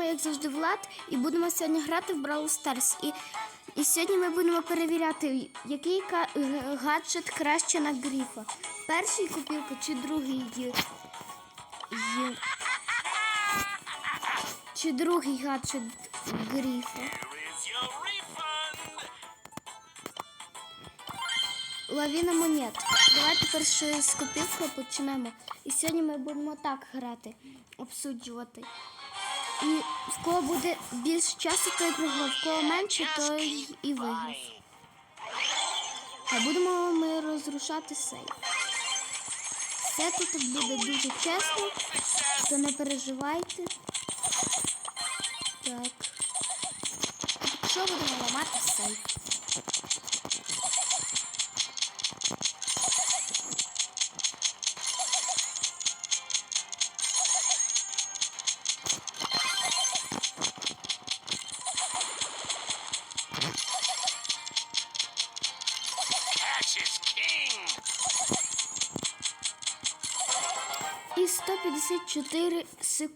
вами, як завжди, Влад, і будемо сьогодні грати в Brawl Stars. І, і сьогодні ми будемо перевіряти, який ка- гаджет краще на гріфа. Перший копілка чи другий є. є. Чи другий гаджет гріфа. Лавіна монет. Давайте перше з копілки почнемо. І сьогодні ми будемо так грати, обсуджувати. І в кого буде більше часу, той програв, в кого менше, той і виграв. А будемо ми розрушати сейф. Все тут буде дуже чесно, то не переживайте. Так. Що будемо ламати сейф? І 154 сек...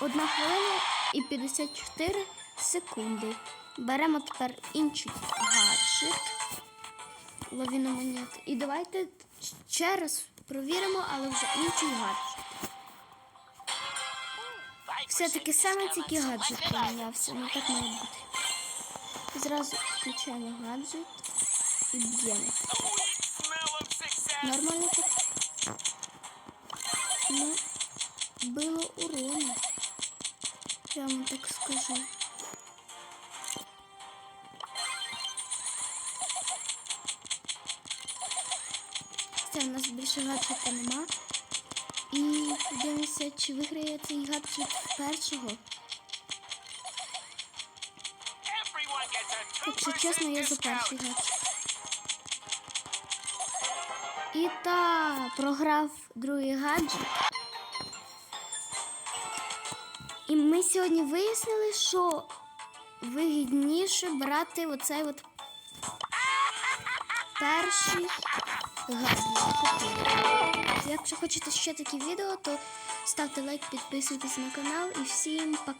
Одна хвилина і 54 секунди. Беремо тепер інший гаджет. Лавіна монет. І давайте ще раз провіримо, але вже інший гаджет. Все-таки саме тільки гаджет помінявся. Ну так має бути. Зразу включаємо гаджет і б'ємо. Нормально так. Ну, было урона. Прямо так скажу. Все, у нас більше гаджета нема. І подивимося, чи виграє цей гаджет першого. Якщо чесно, я за перший гаджет. І та програв другий гаджет. І ми сьогодні вияснили, що вигідніше брати оцей от перший гаджет. Якщо хочете ще такі відео, то ставте лайк, підписуйтесь на канал і всім пока.